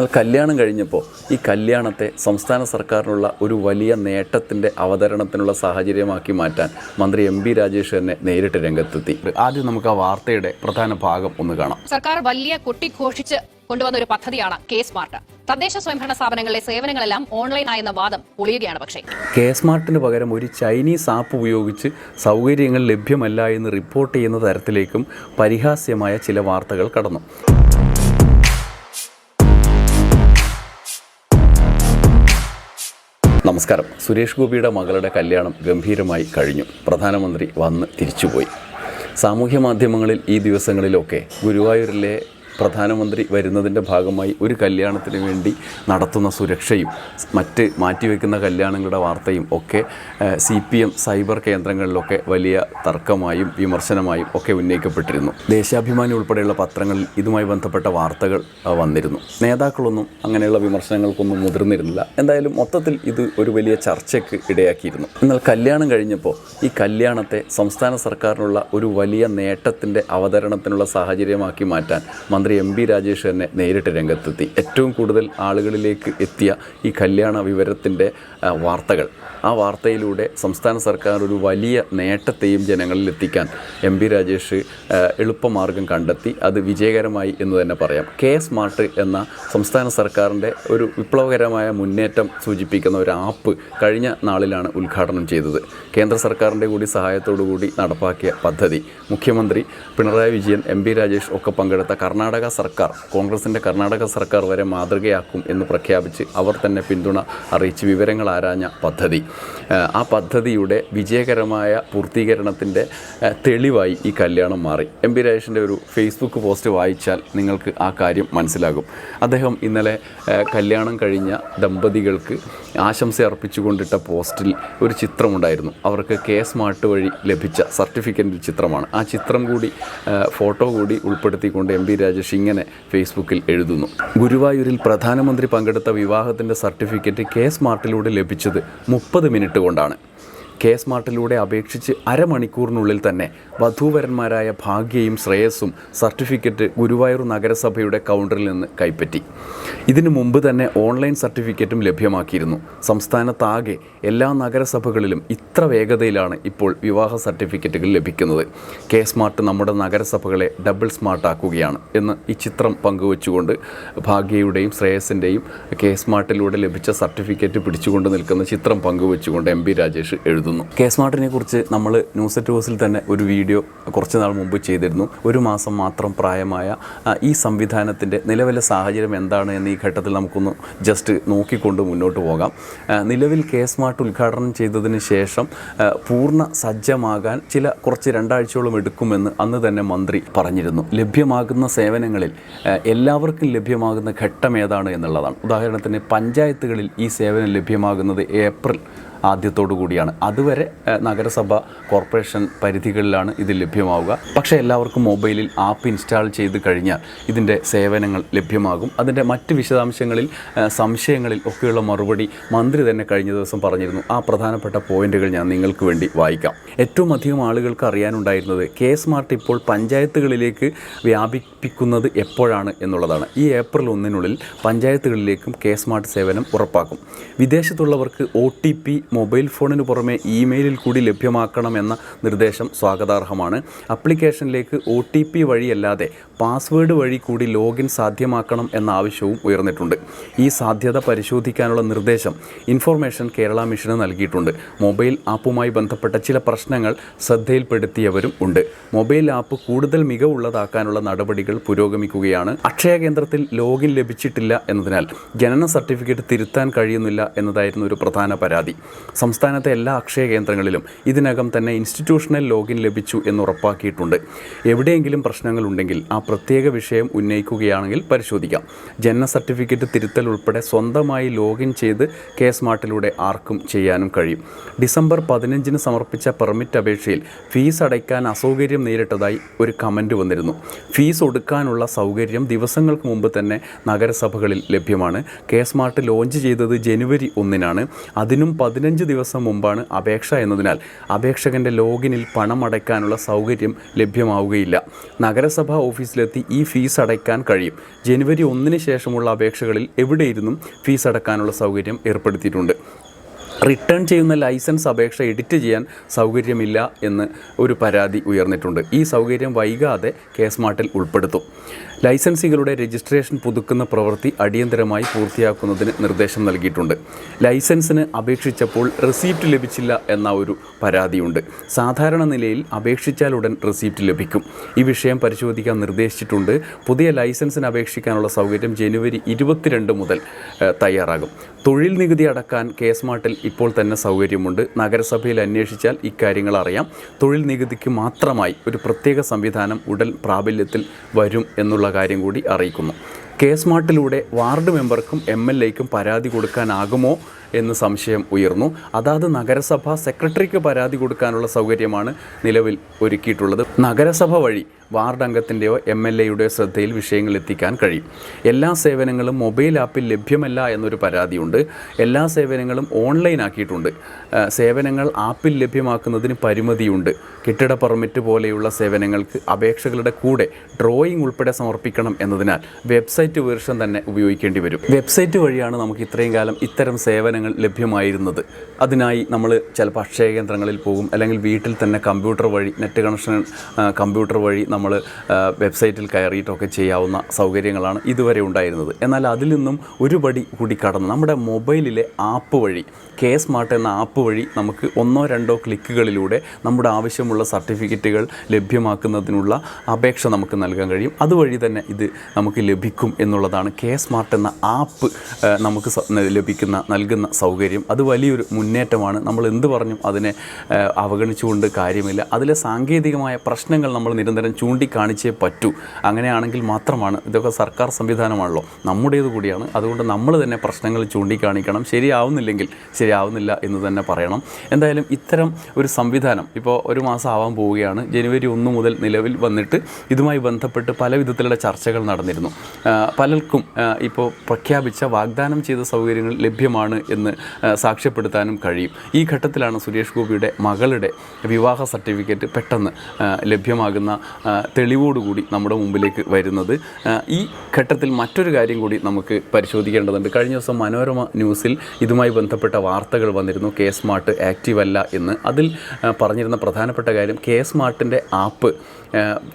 എന്നാൽ കല്യാണം കഴിഞ്ഞപ്പോൾ ഈ കല്യാണത്തെ സംസ്ഥാന സർക്കാരിനുള്ള ഒരു വലിയ നേട്ടത്തിന്റെ അവതരണത്തിനുള്ള സാഹചര്യമാക്കി മാറ്റാൻ മന്ത്രി എം ബി രാജേഷ് തന്നെ നേരിട്ട് രംഗത്തെത്തി. ആദ്യം നമുക്ക് ആ വാർത്തയുടെ പ്രധാന ഭാഗം ഒന്ന് കാണാം. സർക്കാർ വലിയ കൊട്ടിഘോഷിച്ച് കൊണ്ടുവന്ന ഒരു പദ്ധതിയാണ് കെ സ്മാർട്ട്. തദ്ദേശ സ്വയംഭരണ സ്ഥാപനങ്ങളിലെ സേവനങ്ങളെല്ലാം ഓൺലൈനായെന്ന വാദം പൊളിയുകയാണ് പക്ഷേ. കെ സ്മാർട്ടിന് പകരം ഒരു ചൈനീസ് ആപ്പ് ഉപയോഗിച്ച് സൗകര്യങ്ങൾ ലഭ്യമല്ല എന്ന് റിപ്പോർട്ട് ചെയ്യുന്ന തരത്തിലേക്കും പരിഹാസ്യമായ ചില വാർത്തകൾ കടന്നു. നമസ്കാരം. സുരേഷ് ഗോപിയുടെ മകളുടെ കല്യാണം ഗംഭീരമായി കഴിഞ്ഞു. പ്രധാനമന്ത്രി വന്ന് തിരിച്ചുപോയി. സാമൂഹ്യ മാധ്യമങ്ങളിൽ ഈ ദിവസങ്ങളിലൊക്കെ ഗുരുവായൂരിലെ പ്രധാനമന്ത്രി വരുന്നതിന്റെ ഭാഗമായി ഒരു കല്യാണത്തിന് വേണ്ടി നടത്തുന്ന സുരക്ഷയും മറ്റ് മാറ്റിവെക്കുന്ന കല്യാണങ്ങളുടെ വാർത്തയും ഒക്കെ സി പി എം സൈബർ കേന്ദ്രങ്ങളിലൊക്കെ വലിയ തർക്കമായും വിമർശനമായും ഒക്കെ ഉന്നയിക്കപ്പെട്ടിരുന്നു. ദേശാഭിമാനി ഉൾപ്പെടെയുള്ള പത്രങ്ങളിൽ ഇതുമായി ബന്ധപ്പെട്ട വാർത്തകൾ വന്നിരുന്നു. നേതാക്കളൊന്നും അങ്ങനെയുള്ള വിമർശനങ്ങൾക്കൊന്നും മുതിർന്നിരുന്നില്ല. എന്തായാലും മൊത്തത്തിൽ ഇത് ഒരു വലിയ ചർച്ചയ്ക്ക് ഇടയാക്കിയിരുന്നു. എന്നാൽ കല്യാണം കഴിഞ്ഞപ്പോൾ ഈ കല്യാണത്തെ സംസ്ഥാന സർക്കാരിനുള്ള ഒരു വലിയ നേട്ടത്തിന്റെ അവതരണത്തിനുള്ള സാഹചര്യമാക്കി മാറ്റാൻ മന്ത്രി എം ബി രാജേഷ് തന്നെ നേരിട്ട് രംഗത്തെത്തി. ഏറ്റവും കൂടുതൽ ആളുകളിലേക്ക് എത്തിയ ഈ കല്യാണ വിവരത്തിന്റെ വാർത്തകൾ. ആ വാർത്തയിലൂടെ സംസ്ഥാന സർക്കാർ ഒരു വലിയ നേട്ടത്തെയും ജനങ്ങളിൽ എത്തിക്കാൻ എം പി രാജേഷ് എളുപ്പമാർഗം കണ്ടെത്തി. അത് വിജയകരമായി എന്ന് തന്നെ പറയാം. കെ സ്മാർട്ട് എന്ന സംസ്ഥാന സർക്കാരിന്റെ ഒരു വിപ്ലവകരമായ മുന്നേറ്റം സൂചിപ്പിക്കുന്ന ഒരു ആപ്പ് കഴിഞ്ഞ നാളിലാണ് ഉദ്ഘാടനം ചെയ്തത്. കേന്ദ്ര സർക്കാരിന്റെ കൂടി സഹായത്തോടു കൂടി നടപ്പാക്കിയ പദ്ധതി. മുഖ്യമന്ത്രി പിണറായി വിജയൻ എം പി രാജേഷ് ഒക്കെ പങ്കെടുത്ത കർണാടക സർക്കാർ കോൺഗ്രസിന്റെ കർണാടക സർക്കാർ വരെ മാതൃകയാക്കും എന്ന് പ്രഖ്യാപിച്ച് അവർ തന്നെ പിന്തുണ അറിയിച്ച് വിവരങ്ങൾ ആരാഞ്ഞ പദ്ധതി. ആ പദ്ധതിയുടെ വിജയകരമായ പൂർത്തീകരണത്തിന്റെ തെളിവായി ഈ കല്യാണം മാറി. എം പി രാജേഷിന്റെ ഒരു ഫേസ്ബുക്ക് പോസ്റ്റ് വായിച്ചാൽ നിങ്ങൾക്ക് ആ കാര്യം മനസ്സിലാകും. അദ്ദേഹം ഇന്നലെ കല്യാണം കഴിഞ്ഞ ദമ്പതികൾക്ക് ആശംസ അർപ്പിച്ചുകൊണ്ടിട്ട പോസ്റ്റിൽ ഒരു ചിത്രമുണ്ടായിരുന്നു. അവർക്ക് കെ സ്മാർട്ട് വഴി ലഭിച്ച സർട്ടിഫിക്കറ്റിന്റെ ചിത്രമാണ്. ആ ചിത്രം കൂടി ഫോട്ടോ കൂടി ഉൾപ്പെടുത്തിക്കൊണ്ട് എം പി രാജേഷ് ഇങ്ങനെ ഫേസ്ബുക്കിൽ എഴുതുന്നു. ഗുരുവായൂരിൽ പ്രധാനമന്ത്രി പങ്കെടുത്ത വിവാഹത്തിന്റെ സർട്ടിഫിക്കറ്റ് കെ സ്മാർട്ടിലൂടെ ലഭിച്ചത് മുപ്പത് മിനിറ്റ് കൊണ്ടാണ്. കെ സ്മാർട്ടിലൂടെ അപേക്ഷിച്ച് അരമണിക്കൂറിനുള്ളിൽ തന്നെ വധൂവരന്മാരായ ഭാഗ്യയും ശ്രേയസ്സും സർട്ടിഫിക്കറ്റ് ഗുരുവായൂർ നഗരസഭയുടെ കൗണ്ടറിൽ നിന്ന് കൈപ്പറ്റി. ഇതിനു മുമ്പ് തന്നെ ഓൺലൈൻ സർട്ടിഫിക്കറ്റും ലഭ്യമാക്കിയിരുന്നു. സംസ്ഥാനത്താകെ എല്ലാ നഗരസഭകളിലും ഇത്ര വേഗതയിലാണ് ഇപ്പോൾ വിവാഹ സർട്ടിഫിക്കറ്റുകൾ ലഭിക്കുന്നത്. കെ സ്മാർട്ട് നമ്മുടെ നഗരസഭകളെ ഡബിൾ സ്മാർട്ടാക്കുകയാണ് എന്ന് ഈ ചിത്രം പങ്കുവച്ചുകൊണ്ട് ഭാഗ്യയുടെയും ശ്രേയസിന്റെയും കെ സ്മാർട്ടിലൂടെ ലഭിച്ച സർട്ടിഫിക്കറ്റ് പിടിച്ചുകൊണ്ട് നിൽക്കുന്ന ചിത്രം പങ്കുവച്ചുകൊണ്ട് എം പി രാജേഷ് എഴുതുന്നു. കെ സ്മാർട്ടിനെ കുറിച്ച് നമ്മൾ ന്യൂസ് അറ്റ് ഹൗസിൽ തന്നെ ഒരു വീഡിയോ കുറച്ച് നാൾ മുമ്പ് ചെയ്തിരുന്നു. ഒരു മാസം മാത്രം പ്രായമായ ഈ സംവിധാനത്തിന്റെ നിലവിലെ സാഹചര്യം എന്താണ് എന്ന് ഈ ഘട്ടത്തിൽ നമുക്കൊന്ന് ജസ്റ്റ് നോക്കിക്കൊണ്ട് മുന്നോട്ട് പോകാം. നിലവിൽ കെ സ്മാർട്ട് ഉദ്ഘാടനം ചെയ്തതിന് ശേഷം പൂർണ സജ്ജമാകാൻ ചില കുറച്ച് രണ്ടാഴ്ചയോളം എടുക്കുമെന്ന് അന്ന് തന്നെ മന്ത്രി പറഞ്ഞിരുന്നു. ലഭ്യമാകുന്ന സേവനങ്ങളിൽ എല്ലാവർക്കും ലഭ്യമാകുന്ന ഘട്ടം ഏതാണ് എന്നുള്ളതാണ്. ഉദാഹരണത്തിന് പഞ്ചായത്തുകളിൽ ഈ സേവനം ലഭ്യമാകുന്നത് ഏപ്രിൽ ആദ്യത്തോടു കൂടിയാണ്. അതുവരെ നഗരസഭ കോർപ്പറേഷൻ പരിധികളിലാണ് ഇത് ലഭ്യമാവുക. പക്ഷേ എല്ലാവർക്കും മൊബൈലിൽ ആപ്പ് ഇൻസ്റ്റാൾ ചെയ്ത് കഴിഞ്ഞാൽ ഇതിന്റെ സേവനങ്ങൾ ലഭ്യമാകും. അതിന്റെ മറ്റ് വിശദാംശങ്ങളിൽ സംശയങ്ങളിൽ ഒക്കെയുള്ള മറുപടി മന്ത്രി തന്നെ കഴിഞ്ഞ ദിവസം പറഞ്ഞിരുന്നു. ആ പ്രധാനപ്പെട്ട പോയിന്റുകൾ ഞാൻ നിങ്ങൾക്ക് വേണ്ടി വായിക്കാം. ഏറ്റവും അധികം ആളുകൾക്ക് അറിയാനുണ്ടായിരുന്നത് കെ സ്മാർട്ട് ഇപ്പോൾ പഞ്ചായത്തുകളിലേക്ക് വ്യാപിപ്പിക്കുന്നത് എപ്പോഴാണ് എന്നുള്ളതാണ്. ഈ ഏപ്രിൽ ഒന്നിനുള്ളിൽ പഞ്ചായത്തുകളിലേക്കും കെ സ്മാർട്ട് സേവനം ഉറപ്പാക്കും. വിദേശത്തുള്ളവർക്ക് ഒ ടി പി മൊബൈൽ ഫോണിന് പുറമെ ഇമെയിലിൽ കൂടി ലഭ്യമാക്കണമെന്ന നിർദ്ദേശം സ്വാഗതാർഹമാണ്. അപ്ലിക്കേഷനിലേക്ക് ഒ ടി പി വഴിയല്ലാതെ പാസ്വേഡ് വഴി കൂടി ലോഗിൻ സാധ്യമാക്കണം എന്ന ആവശ്യവും ഉയർന്നിട്ടുണ്ട്. ഈ സാധ്യത പരിശോധിക്കാനുള്ള നിർദ്ദേശം ഇൻഫോർമേഷൻ കേരള മിഷന് നൽകിയിട്ടുണ്ട്. മൊബൈൽ ആപ്പുമായി ബന്ധപ്പെട്ട ചില പ്രശ്നങ്ങൾ ശ്രദ്ധയിൽപ്പെടുത്തിയവരും ഉണ്ട്. മൊബൈൽ ആപ്പ് കൂടുതൽ മികവുള്ളതാക്കാനുള്ള നടപടികൾ പുരോഗമിക്കുകയാണ്. അക്ഷയ കേന്ദ്രത്തിൽ ലോഗിൻ ലഭിച്ചിട്ടില്ല എന്നതിനാൽ ജനന സർട്ടിഫിക്കറ്റ് തിരുത്താൻ കഴിയുന്നില്ല എന്നതായിരുന്നു ഒരു പ്രധാന പരാതി. സംസ്ഥാനത്തെ എല്ലാ അക്ഷയ കേന്ദ്രങ്ങളിലും ഇതിനകം തന്നെ ഇൻസ്റ്റിറ്റ്യൂഷണൽ ലോഗിൻ ലഭിച്ചു എന്ന് ഉറപ്പാക്കിയിട്ടുണ്ട്. എവിടെയെങ്കിലും പ്രശ്നങ്ങളുണ്ടെങ്കിൽ ആ പ്രത്യേക വിഷയം ഉന്നയിക്കുകയാണെങ്കിൽ പരിശോധിക്കാം. ജനന സർട്ടിഫിക്കറ്റ് തിരുത്തൽ ഉൾപ്പെടെ സ്വന്തമായി ലോഗിൻ ചെയ്ത് കെ സ്മാർട്ടിലൂടെ ആർക്കും ചെയ്യാനും കഴിയും. ഡിസംബർ പതിനഞ്ചിന് സമർപ്പിച്ച പെർമിറ്റ് അപേക്ഷയിൽ ഫീസ് അടയ്ക്കാൻ അസൗകര്യം നേരിട്ടതായി ഒരു കമന്റ് വന്നിരുന്നു. ഫീസ് ഒടുക്കാനുള്ള സൗകര്യം ദിവസങ്ങൾക്ക് മുമ്പ് തന്നെ നഗരസഭകളിൽ ലഭ്യമാണ്. കെ സ്മാർട്ട് ലോഞ്ച് ചെയ്തത് ജനുവരി ഒന്നിനാണ്. അതിനും പതിനഞ്ച് പതിനഞ്ച് ദിവസം മുമ്പാണ് അപേക്ഷ എന്നതിനാൽ അപേക്ഷകന്റെ ലോഗിനിൽ പണം അടയ്ക്കാനുള്ള സൗകര്യം ലഭ്യമാവുകയില്ല. നഗരസഭാ ഓഫീസിലെത്തി ഈ ഫീസ് അടയ്ക്കാൻ കഴിയും. ജനുവരി ഒന്നിന് ശേഷമുള്ള അപേക്ഷകളിൽ എവിടെയിരുന്നും ഫീസ് അടക്കാനുള്ള സൗകര്യം ഏർപ്പെടുത്തിയിട്ടുണ്ട്. റിട്ടേൺ ചെയ്യുന്ന ലൈസൻസ് അപേക്ഷ എഡിറ്റ് ചെയ്യാൻ സൗകര്യമില്ല എന്ന് ഒരു പരാതി ഉയർന്നിട്ടുണ്ട്. ഈ സൗകര്യം വൈകാതെ കേസ് മാട്ടിൽ ഉൾപ്പെടുത്തും. ലൈസൻസികളുടെ രജിസ്ട്രേഷൻ പുതുക്കുന്ന പ്രവൃത്തി അടിയന്തരമായി പൂർത്തിയാക്കുന്നതിന് നിർദ്ദേശം നൽകിയിട്ടുണ്ട്. ലൈസൻസിന് അപേക്ഷിച്ചപ്പോൾ റെസീപ്റ്റ് ലഭിച്ചില്ല എന്ന ഒരു പരാതിയുണ്ട്. സാധാരണ നിലയിൽ അപേക്ഷിച്ചാൽ ഉടൻ റെസീപ്റ്റ് ലഭിക്കും. ഈ വിഷയം പരിശോധിക്കാൻ നിർദ്ദേശിച്ചിട്ടുണ്ട്. പുതിയ ലൈസൻസിന് അപേക്ഷിക്കാനുള്ള സൗകര്യം ജനുവരി ഇരുപത്തിരണ്ട് മുതൽ തയ്യാറാകും. തൊഴിൽ നികുതി അടക്കാൻ കേസ്മാർട്ടിൽ ഇപ്പോൾ തന്നെ സൗകര്യമുണ്ട്. നഗരസഭയിൽ അന്വേഷിച്ചാൽ ഇക്കാര്യങ്ങൾ അറിയാം. തൊഴിൽ നികുതിക്ക് മാത്രമായി ഒരു പ്രത്യേക സംവിധാനം ഉടൻ പ്രാബല്യത്തിൽ വരും എന്നുള്ള കാര്യം കൂടി അറിയിക്കുന്നു. കെ സ്മാർട്ടിലൂടെ വാർഡ് മെമ്പർക്കും എം എൽ എക്കും പരാതി കൊടുക്കാനാകുമോ? എന്ന് സംശയം ഉയർന്നു. അതാത് നഗരസഭ സെക്രട്ടറിക്ക് പരാതി കൊടുക്കാനുള്ള സൗകര്യമാണ് നിലവിൽ ഒരുക്കിയിട്ടുള്ളത്. നഗരസഭ വഴി വാർഡ് അംഗത്തിന്റെയോ എം എൽ എയുടെയോ ശ്രദ്ധയിൽ വിഷയങ്ങൾ എത്തിക്കാൻ കഴിയും. എല്ലാ സേവനങ്ങളും മൊബൈൽ ആപ്പിൽ ലഭ്യമല്ല എന്നൊരു പരാതിയുണ്ട്. എല്ലാ സേവനങ്ങളും ഓൺലൈൻ ആക്കിയിട്ടുണ്ട്. സേവനങ്ങൾ ആപ്പിൽ ലഭ്യമാക്കുന്നതിന് പരിമിതിയുണ്ട്. കെട്ടിട പെർമിറ്റ് പോലെയുള്ള സേവനങ്ങൾക്ക് അപേക്ഷകളുടെ കൂടെ ഡ്രോയിങ് ഉൾപ്പെടെ സമർപ്പിക്കണം എന്നതിനാൽ വെബ്സൈറ്റ് വേർഷൻ തന്നെ ഉപയോഗിക്കേണ്ടി വരും. വെബ്സൈറ്റ് വഴിയാണ് നമുക്ക് ഇത്രയും കാലം ഇത്തരം സേവനങ്ങൾ ലഭ്യമായിരുന്നത്. അതിനായി നമ്മൾ ചിലപ്പോൾ അക്ഷയ കേന്ദ്രങ്ങളിൽ പോകും. അല്ലെങ്കിൽ വീട്ടിൽ തന്നെ കമ്പ്യൂട്ടർ വഴി നെറ്റ് കണക്ഷൻ കമ്പ്യൂട്ടർ വഴി നമ്മൾ വെബ്സൈറ്റിൽ കയറിയിട്ടൊക്കെ ചെയ്യാവുന്ന സൗകര്യങ്ങളാണ് ഇതുവരെ ഉണ്ടായിരുന്നത്. എന്നാൽ അതിൽ നിന്നും ഒരു പടി കൂടി കടന്ന്. നമ്മുടെ മൊബൈലിലെ ആപ്പ് വഴി കെ സ്മാർട്ട് എന്ന ആപ്പ് വഴി നമുക്ക് ഒന്നോ രണ്ടോ ക്ലിക്കുകളിലൂടെ നമ്മുടെ ആവശ്യമുള്ള സർട്ടിഫിക്കറ്റുകൾ ലഭ്യമാക്കുന്നതിനുള്ള അപേക്ഷ നമുക്ക് നൽകാൻ കഴിയും. അതുവഴി തന്നെ ഇത് നമുക്ക് ലഭിക്കും എന്നുള്ളതാണ് കെ സ്മാർട്ട് എന്ന ആപ്പ് നമുക്ക് ലഭിക്കുന്ന നൽകുന്ന സൗകര്യം. അത് വലിയൊരു മുന്നേറ്റമാണ്. നമ്മൾ എന്ത് പറഞ്ഞും അതിനെ അവഗണിച്ചുകൊണ്ട് കാര്യമില്ല. അതിലെ സാങ്കേതികമായ പ്രശ്നങ്ങൾ നമ്മൾ നിരന്തരം ചൂണ്ടിക്കാണിച്ചേ പറ്റൂ. അങ്ങനെയാണെങ്കിൽ മാത്രമാണ് ഇതൊക്കെ സർക്കാർ സംവിധാനമാണല്ലോ. നമ്മുടേത് കൂടിയാണ്. അതുകൊണ്ട് നമ്മൾ തന്നെ പ്രശ്നങ്ങൾ ചൂണ്ടിക്കാണിക്കണം. ശരിയാവുന്നില്ലെങ്കിൽ ശരിയാവുന്നില്ല എന്ന് തന്നെ പറയണം. എന്തായാലും ഇത്തരം ഒരു സംവിധാനം ഇപ്പോൾ ഒരു മാസം ആവാൻ പോവുകയാണ്. ജനുവരി ഒന്ന് മുതൽ നിലവിൽ വന്നിട്ട് ഇതുമായി ബന്ധപ്പെട്ട് പല വിധത്തിലുള്ള ചർച്ചകൾ നടന്നിരുന്നു. പലർക്കും ഇപ്പോൾ പ്രഖ്യാപിച്ച വാഗ്ദാനം ചെയ്ത സൗകര്യങ്ങൾ ലഭ്യമാണ് എന്ന് ആ, സാക്ഷ്യപ്പെടുത്താനും കഴിയും. ഈ ഘട്ടത്തിലാണ് സുരേഷ് ഗോപിയുടെ മകളുടെ വിവാഹ സർട്ടിഫിക്കറ്റ് പെട്ടെന്ന് ലഭ്യമാകുന്ന തെളിവോടുകൂടി നമ്മുടെ മുമ്പിലേക്ക് വരുന്നത്. ഈ ഘട്ടത്തിൽ മറ്റൊരു കാര്യം കൂടി നമുക്ക് പരിശോധിക്കേണ്ടതുണ്ട്. കഴിഞ്ഞ ദിവസം മനോരമ ന്യൂസിൽ ഇതുമായി ബന്ധപ്പെട്ട വാർത്തകൾ വന്നിരുന്നു. കെ സ്മാർട്ട് ആക്റ്റീവ് അല്ല എന്ന്. അതിൽ പറഞ്ഞിരുന്ന പ്രധാനപ്പെട്ട കാര്യം കെ സ്മാർട്ടിന്റെ ആപ്പ്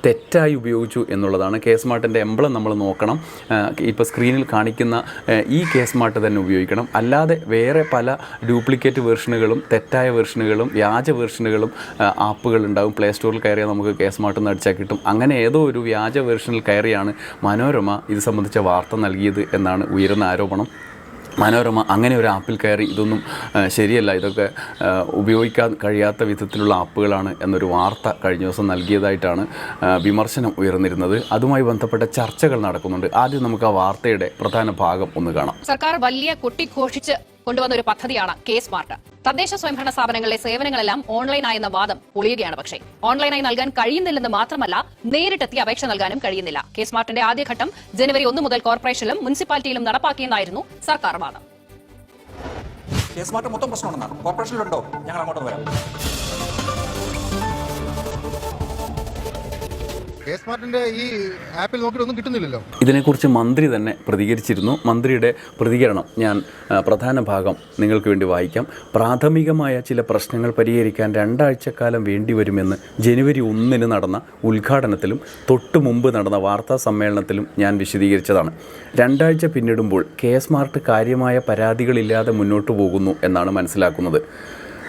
തെറ്റായി ഉപയോഗിച്ചു എന്നുള്ളതാണ്. കെ സ്മാർട്ടിന്റെ എംബ്ലം നമ്മൾ നോക്കണം. ഇപ്പോൾ സ്ക്രീനിൽ കാണിക്കുന്ന ഈ കെ സ്മാർട്ട് തന്നെ ഉപയോഗിക്കണം. അല്ലാതെ വേറെ പല ഡ്യൂപ്ലിക്കേറ്റ് വേർഷനുകളും തെറ്റായ വേർഷനുകളും വ്യാജ വേർഷനുകളും ആപ്പുകൾ ഉണ്ടാകും പ്ലേ സ്റ്റോറിൽ കയറിയാൽ നമുക്ക് കേസ് സ്മാർട്ട് എന്ന് അടിച്ചാൽ കിട്ടും. അങ്ങനെ ഏതോ ഒരു വ്യാജ വേർഷനിൽ കയറിയാണ് മനോരമ ഇത് സംബന്ധിച്ച വാർത്ത നൽകിയത് എന്നാണ് ഉയരുന്ന ആരോപണം. മനോരമ അങ്ങനെ ഒരു ആപ്പിൽ കയറി ഇതൊന്നും ശരിയല്ല. ഇതൊക്കെ ഉപയോഗിക്കാൻ കഴിയാത്ത വിധത്തിലുള്ള ആപ്പുകളാണ് എന്നൊരു വാർത്ത കഴിഞ്ഞ ദിവസം നൽകിയതായിട്ടാണ് വിമർശനം ഉയർന്നിരുന്നത്. അതുമായി ബന്ധപ്പെട്ട ചർച്ചകൾ നടക്കുന്നുണ്ട്. ആദ്യം നമുക്ക് ആ വാർത്തയുടെ പ്രധാന ഭാഗം ഒന്ന് കാണാം. സർക്കാർ വലിയ കൊട്ടിഘോഷിച്ച് കൊണ്ടുവന്ന ഒരു പദ്ധതിയാണ് കെ സ്മാർട്ട് തദ്ദേശ സ്വയംഭരണ സ്ഥാപനങ്ങളിലെ സേവനങ്ങളെല്ലാം ഓൺലൈനായെന്ന വാദം പൊളിയുകയാണ് പക്ഷേ ഓൺലൈനായി നൽകാൻ കഴിയുന്നില്ലെന്ന് മാത്രമല്ല നേരിട്ടെത്തി അപേക്ഷ നൽകാനും കഴിയുന്നില്ല. കെ സ്മാർട്ടിന്റെ ആദ്യഘട്ടം ജനുവരി ഒന്ന് മുതൽ കോർപ്പറേഷനിലും മുനിസിപ്പാലിറ്റിയിലും നടപ്പാക്കിയെന്നായിരുന്നു സർക്കാർ വാദം കെ സ്മാർട്ട് മൊത്തം പ്രശ്നമുണ്ടെന്നാണ് കോർപ്പറേഷനിലുണ്ടോ? ഞങ്ങൾ അങ്ങോട്ട് വരാം. ഈ കിട്ടുന്നില്ലല്ലോ. ഇതിനെക്കുറിച്ച് മന്ത്രി തന്നെ പ്രതികരിച്ചിരുന്നു. മന്ത്രിയുടെ പ്രതികരണം ഞാൻ പ്രധാന ഭാഗം നിങ്ങൾക്ക് വേണ്ടി വായിക്കാം. പ്രാഥമികമായ ചില പ്രശ്നങ്ങൾ പരിഹരിക്കാൻ രണ്ടാഴ്ചക്കാലം വേണ്ടിവരുമെന്ന് ജനുവരി ഒന്നിന് നടന്ന ഉദ്ഘാടനത്തിലും തൊട്ടു മുമ്പ് നടന്ന വാർത്താ സമ്മേളനത്തിലും ഞാൻ വിശദീകരിച്ചതാണ്. രണ്ടാഴ്ച പിന്നിടുമ്പോൾ കെ സ്മാർട്ട് കാര്യമായ പരാതികളില്ലാതെ മുന്നോട്ട് പോകുന്നു എന്നാണ് മനസ്സിലാക്കുന്നത്.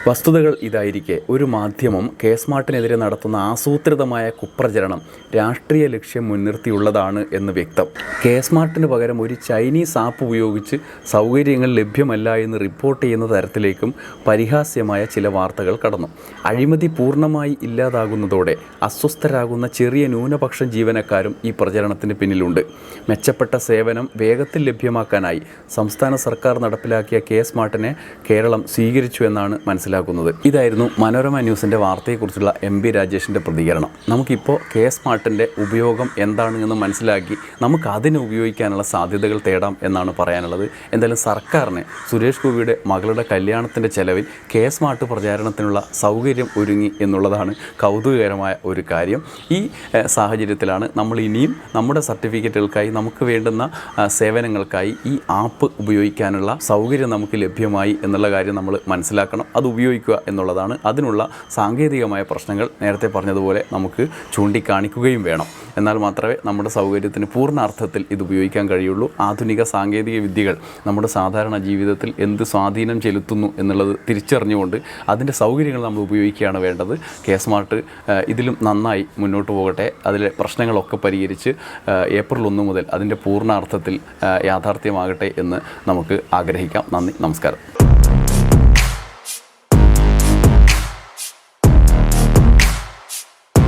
വസ്തുതകൾ ഇതായിരിക്കെ. ഒരു മാധ്യമം കെ സ്മാർട്ടിനെതിരെ നടത്തുന്ന ആസൂത്രിതമായ കുപ്രചരണം രാഷ്ട്രീയ ലക്ഷ്യം മുൻനിർത്തിയുള്ളതാണ് എന്ന് വ്യക്തം. കെ സ്മാർട്ടിന് പകരം ഒരു ചൈനീസ് ആപ്പ് ഉപയോഗിച്ച് സൗകര്യങ്ങൾ ലഭ്യമല്ല എന്ന് റിപ്പോർട്ട് ചെയ്യുന്ന തരത്തിലേക്കും പരിഹാസ്യമായ ചില വാർത്തകൾ കടന്നു. അഴിമതി പൂർണമായി ഇല്ലാതാകുന്നതോടെ അസ്വസ്ഥരാകുന്ന ചെറിയ ന്യൂനപക്ഷ ജീവനക്കാരും ഈ പ്രചരണത്തിന് പിന്നിലുണ്ട്. മെച്ചപ്പെട്ട സേവനം വേഗത്തിൽ ലഭ്യമാക്കാനായി സംസ്ഥാന സർക്കാർ നടപ്പിലാക്കിയ കെ സ്മാർട്ടിനെ കേരളം സ്വീകരിച്ചു എന്നാണ് മനസ്സിലാക്കുന്നത്. മനസ്സിലാക്കുന്നത്. ഇതായിരുന്നു മനോരമ ന്യൂസിന്റെ വാർത്തയെക്കുറിച്ചുള്ള എം പി രാജേഷിന്റെ പ്രതികരണം. നമുക്കിപ്പോൾ കെ സ്മാർട്ടിന്റെ ഉപയോഗം എന്താണ് എന്ന് മനസ്സിലാക്കി നമുക്ക് അതിനെ ഉപയോഗിക്കാനുള്ള സാധ്യതകൾ തേടാം എന്നാണ് പറയാനുള്ളത്. എന്തായാലും സർക്കാരിന് സുരേഷ് ഗോപിയുടെ മകളുടെ കല്യാണത്തിന്റെ ചെലവിൽ കെ സ്മാർട്ട് പ്രചാരണത്തിനുള്ള സൗകര്യം ഒരുങ്ങി എന്നുള്ളതാണ് കൗതുകകരമായ ഒരു കാര്യം. ഈ സാഹചര്യത്തിലാണ് നമ്മൾ ഇനിയും നമ്മുടെ സർട്ടിഫിക്കറ്റുകൾക്കായി നമുക്ക് വേണ്ടുന്ന സേവനങ്ങൾക്കായി ഈ ആപ്പ് ഉപയോഗിക്കാനുള്ള സൗകര്യം നമുക്ക് ലഭ്യമായി എന്നുള്ള കാര്യം നമ്മൾ മനസ്സിലാക്കണം. അത് ഉപയോഗിക്കുക എന്നുള്ളതാണ് അതിനുള്ള സാങ്കേതികമായ പ്രശ്നങ്ങൾ നേരത്തെ പറഞ്ഞതുപോലെ നമുക്ക് ചൂണ്ടിക്കാണിക്കുകയും വേണം. എന്നാൽ മാത്രമേ നമ്മുടെ സൗകര്യത്തിന് പൂർണ അർത്ഥത്തിൽ ഇത് ഉപയോഗിക്കാൻ കഴിയുള്ളൂ. ആധുനിക സാങ്കേതിക വിദ്യകൾ നമ്മുടെ സാധാരണ ജീവിതത്തിൽ എന്ത് സ്വാധീനം ചെലുത്തുന്നു എന്നുള്ളത് തിരിച്ചറിഞ്ഞുകൊണ്ട് അതിന്റെ സൗകര്യങ്ങൾ നമ്മൾ ഉപയോഗിക്കുകയാണ് വേണ്ടത്. കെ സ്മാർട്ട് ഇതിലും നന്നായി മുന്നോട്ട് പോകട്ടെ. അതിലെ പ്രശ്നങ്ങളൊക്കെ പരിഹരിച്ച് ഏപ്രിൽ ഒന്ന് മുതൽ അതിന്റെ പൂർണ അർത്ഥത്തിൽ യാഥാർത്ഥ്യമാകട്ടെ എന്ന് നമുക്ക് ആഗ്രഹിക്കാം. നന്ദി നമസ്കാരം.